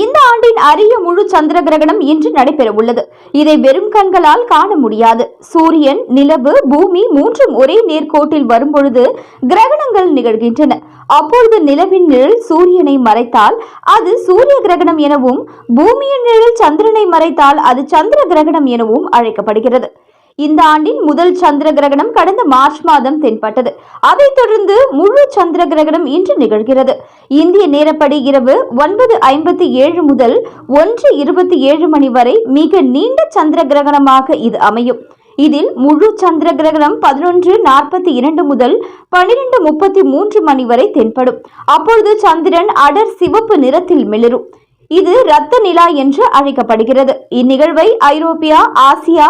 இந்த ஆண்டின் அரிய முழு சந்திர கிரகணம் இன்று நடைபெற உள்ளது இதை வெறும் கண்களால் காண முடியாது. சூரியன் நிலவு பூமி மூன்றும் ஒரே நேர்கோட்டில் வரும்பொழுது கிரகணங்கள் நிகழ்கின்றன. அப்பொழுது நிலவின் நிழல் சூரியனை மறைத்தால் அது சூரிய கிரகணம் எனவும் பூமியின் நிழல் சந்திரனை மறைத்தால் அது சந்திர கிரகணம் எனவும் அழைக்கப்படுகிறது. இந்த ஆண்டின் முதல் சந்திர கிரகணம் கடந்த மார்ச் மாதம் தென்பட்டது. அதைத் தொடர்ந்து முழு சந்திர கிரகணம் இன்று நிகழ்கிறது. இந்திய நேரப்படி இரவு ஒன்பது ஐம்பத்தி ஏழு முதல் ஒன்று இருபத்தி ஏழு மணி வரை மிக நீண்ட சந்திர கிரகணமாக இது அமையும். இதில் முழு சந்திர கிரகணம் பதினொன்று நாற்பத்தி இரண்டு முதல் பனிரெண்டு முப்பத்தி மூன்று மணி வரை தென்படும். அப்பொழுது சந்திரன் அடர் சிவப்பு நிறத்தில் மிளிரும். இது இரத்த நிலா என்று அழைக்கப்படுகிறது. இந்நிகழ்வை ஐரோப்பியா ஆசியா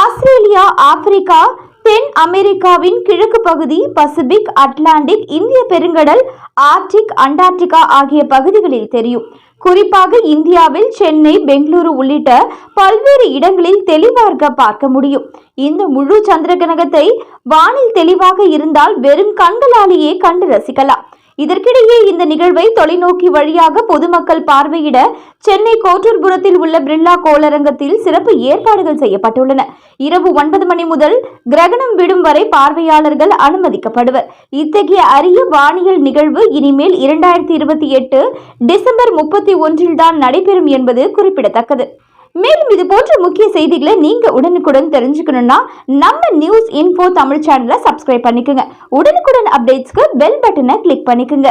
ஆஸ்திரேலியா ஆப்பிரிக்கா தென் அமெரிக்காவின் கிழக்கு பகுதி பசிபிக் அட்லாண்டிக் இந்திய பெருங்கடல் ஆர்டிக் அண்டார்டிகா ஆகிய பகுதிகளில் தெரியும். குறிப்பாக இந்தியாவில் சென்னை பெங்களூரு உள்ளிட்ட பல்வேறு இடங்களில் தெளிவாக பார்க்க முடியும். இந்த முழு சந்திர கிரகணத்தை வானில் தெளிவாக இருந்தால் வெறும் கண்களாலேயே கண்டு ரசிக்கலாம். இதற்கிடையே இந்த நிகழ்வை தொலைநோக்கி வழியாக பொதுமக்கள் பார்வையிட சென்னை கோட்டூர்புரத்தில் உள்ள பிர்லா கோளரங்கத்தில் சிறப்பு ஏற்பாடுகள் செய்யப்பட்டுள்ளன. இரவு ஒன்பது மணி முதல் கிரகணம் விடும் வரை பார்வையாளர்கள் அனுமதிக்கப்படுவர். இத்தகைய அரிய வானியல் நிகழ்வு இனிமேல் இரண்டாயிரத்தி இருபத்தி எட்டு டிசம்பர் முப்பத்தி ஒன்றில் தான் நடைபெறும் என்பது குறிப்பிடத்தக்கது. மேலும் இது போன்ற முக்கிய செய்திகளை நீங்க உடனுக்குடன் தெரிஞ்சுக்கணும்னா நம்ம நியூஸ் இன்ஃபோ தமிழ் சேனலை சப்ஸ்கிரைப் பண்ணிக்கோங்க. உடனுக்குடன் அப்டேட்ஸ்க்கு பெல் பட்டனை கிளிக் பண்ணிக்கோங்க.